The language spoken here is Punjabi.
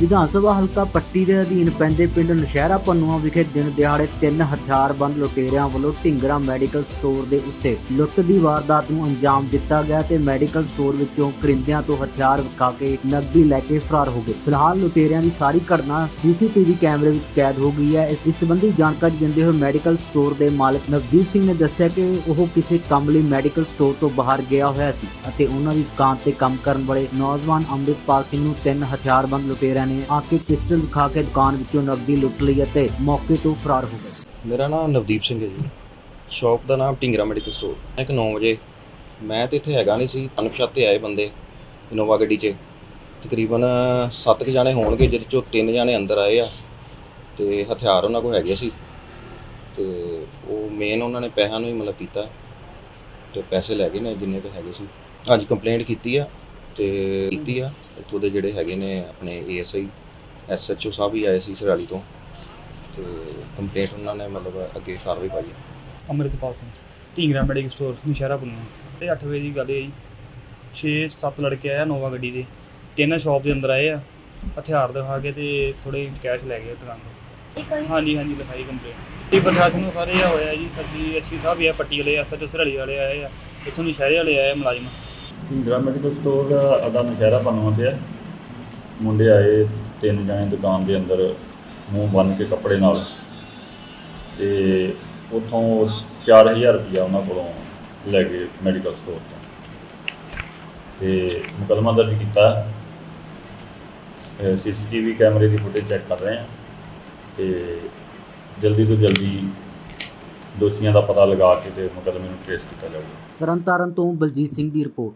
ਵਿਧਾਨ ਸਭਾ ਹਲਕਾ ਪੱਟੀ ਦੇ ਅਧੀਨ ਪੈਂਦੇ ਪਿੰਡ ਨਸ਼ਹਿਰਾ ਪੰਨੂਆ ਵਿਖੇ ਦਿਨ ਦਿਹਾੜੇ ਤਿੰਨ ਹਥਿਆਰਬੰਦ ਲੁਟੇਰਿਆਂ ਵੱਲੋਂ ਢਿੰਗਰਾ ਮੈਡੀਕਲ ਸਟੋਰ ਦੇ ਉੱਤੇ ਲੁੱਟ ਦੀ ਵਾਰਦਾਤ ਨੂੰ ਅੰਜਾਮ ਦਿੱਤਾ ਗਿਆ ਤੇ ਮੈਡੀਕਲ ਸਟੋਰ ਵਿੱਚੋਂ ਕਰਿੰਦਿਆਂ ਤੋਂ ਹਥਿਆਰ ਵਿਖਾ ਕੇ ਨਕਦੀ ਲੈ ਕੇ ਫਰਾਰ ਹੋ ਗਏ। ਫਿਲਹਾਲ ਲੁਟੇਰਿਆਂ ਦੀ ਸਾਰੀ ਘਟਨਾ ਸੀਸੀਟੀਵੀ ਕੈਮਰੇ ਵਿੱਚ ਕੈਦ ਹੋ ਗਈ ਹੈ। ਇਸ ਇਸ ਸੰਬੰਧੀ ਜਾਣਕਾਰੀ ਦਿੰਦੇ ਹੋਏ ਮੈਡੀਕਲ ਸਟੋਰ ਦੇ ਮਾਲਕ ਨਵਦੀਪ ਸਿੰਘ ਨੇ ਦੱਸਿਆ ਕਿ ਉਹ ਕਿਸੇ ਕੰਮ ਲਈ ਮੈਡੀਕਲ ਸਟੋਰ ਤੋਂ ਬਾਹਰ ਗਿਆ ਹੋਇਆ ਸੀ ਅਤੇ ਉਹਨਾਂ ਦੀ ਦੁਕਾਨ ਤੇ ਕੰਮ ਕਰਨ ਵਾਲੇ ਨੌਜਵਾਨ ਅੰਮ੍ਰਿਤਪਾਲ ਸਿੰਘ ਨੂੰ ਤਿੰਨ ਹਥਿਆਰਬੰਦ ਲੁਟੇਰਿਆਂ ਨੇ ਆ ਕੇ ਪਿਸਟਲ ਦਿਖਾ ਕੇ ਦੁਕਾਨ ਵਿੱਚੋਂ ਨਕਦੀ ਲੁੱਟ ਲਈ ਅਤੇ ਮੌਕੇ ਤੋਂ ਫਰਾਰ ਹੋ ਗਏ। ਮੇਰਾ ਨਾਮ ਨਵਦੀਪ ਸਿੰਘ ਹੈ ਜੀ। ਸ਼ਾਪ ਦਾ ਨਾਮ ਢਿੰਗਰਾ ਮੈਡੀਕਲ ਸਟੋਰ। ਇੱਕ 9 ਵਜੇ, ਮੈਂ ਤੇ ਇੱਥੇ ਹੈਗਾ ਨਹੀਂ ਸੀ ਅਣਪਛਾਤੇ ਆਏ ਬੰਦੇ ਇਨੋਵਾ ਗੱਡੀ 'ਚ। ਤਕਰੀਬਨ 7 ਕੁ ਜਾਣੇ ਹੋਣਗੇ, ਜਿਹਦੇ ਚੋਂ 3 ਜਾਣੇ ਅੰਦਰ ਆਏ ਆ ਤੇ ਹਥਿਆਰ ਉਹਨਾਂ ਕੋਲ ਹੈਗੇ ਸੀ। ਤੇ ਉਹ ਮੇਨ ਉਹਨਾਂ ਨੇ ਪੈਸਿਆਂ ਨੂੰ ਹੀ ਮਤਲਬ ਕੀਤਾ ਤੇ ਪੈਸੇ ਲੈ ਗਏ ਨੇ ਜਿੰਨੇ ਕੁ ਹੈਗੇ ਸੀ। ਅੱਜ ਕੰਪਲੇਂਟ ਕੀਤੀ ਆ। ਤੇ ਕੀਤੀ ਆ। ਇੱਥੋਂ ਦੇ ਜਿਹੜੇ ਹੈਗੇ ਨੇ ਆਪਣੇ ਏਐਸਆਈ ਐਸਐਚਓ ਸਾਹਿਬ ਵੀ ਆਏ ਸੀ ਸਰਾਲੀ ਤੋਂ। ਤੇ ਕੰਪਲੇਂਟ ਉਹਨਾਂ ਨੇ ਮਤਲਬ ਅੱਗੇ ਕਾਰਵਾਈ ਪਾਈ ਹੈ। Amritpal Singh, Dhingra medical store Nashehra Punna. ਤੇ 8 ਵਜੇ ਦੀ ਗੱਲ ਹੈ ਜੀ 6-7 ਲੜਕੇ ਆਏ ਆ ਨੋਵਾ ਗੱਡੀ ਦੇ। ਤਿੰਨ ਸ਼ਾਪ ਦੇ ਅੰਦਰ ਆਏ ਆ। ਹਥਿਆਰ ਦਿਖਾ ਕੇ ਤੇ ਥੋੜੇ ਕੈਸ਼ ਲੈ ਗਏ ਦੁਕਾਨ ਤੋਂ। ਹਾਂਜੀ ਹਾਂਜੀ, ਲਿਖਾਈ ਕੰਪਲੇਂਟ ਤੇ ਪ੍ਰਸ਼ਾਸਨ ਨੂੰ ਸਾਰੇ ਇਹ ਹੋਇਆ ਜੀ। ਸਰਜੀ ਐਸਪੀ ਸਾਹਿਬ ਵੀ ਆ, ਪੱਟੀ ਵਾਲੇ ਐਸਐਚਓ ਸਰਹਲੀ ਵਾਲੇ ਆਏ ਆ। ਇੱਥੋਂ ਨਸ਼ਹਿਰੇ ਵਾਲੇ ਆਏ ਆ ਮੁਲਾਜ਼ਮ। ਹਿੰਦਰਾ ਮੈਡੀਕਲ ਸਟੋਰ ਅਦਾ ਨਸ਼ਹਿਰਾ ਬਣਵਾ ਤੇ ਮੁੰਡੇ ਆਏ, ਤਿੰਨ ਜਣੇ ਦੁਕਾਨ ਦੇ ਅੰਦਰ ਮੂੰਹ ਬੰਨ ਕੇ ਕੱਪੜੇ ਨਾਲ। ਤੇ ਉਥੋਂ 4000 ਰੁਪਇਆ ਉਹਨਾਂ ਕੋਲੋਂ ਲੈ ਗਏ ਮੈਡੀਕਲ ਸਟੋਰ ਤੋਂ। ਤੇ ਮੁਕੱਦਮਾ ਦਰਜ ਕੀਤਾ। ਸੀਸੀਟੀਵੀ ਕੈਮਰੇ ਦੀ ਫੁਟੇਜ ਚੈੱਕ ਕਰ ਰਹੇ ਹਾਂ ਤੇ ਜਲਦੀ ਤੋਂ ਜਲਦੀ ਦੋਸ਼ੀਆਂ ਦਾ ਪਤਾ ਲਗਾ ਕੇ ਤੇ ਮੁਕੱਦਮੇ ਨੂੰ ਟ੍ਰੇਸ ਕੀਤਾ ਜਾਊਗਾ। ਤਰਨਤਾਰਨ ਤੋਂ ਬਲਜੀਤ ਸਿੰਘ ਦੀ ਰਿਪੋਰਟ।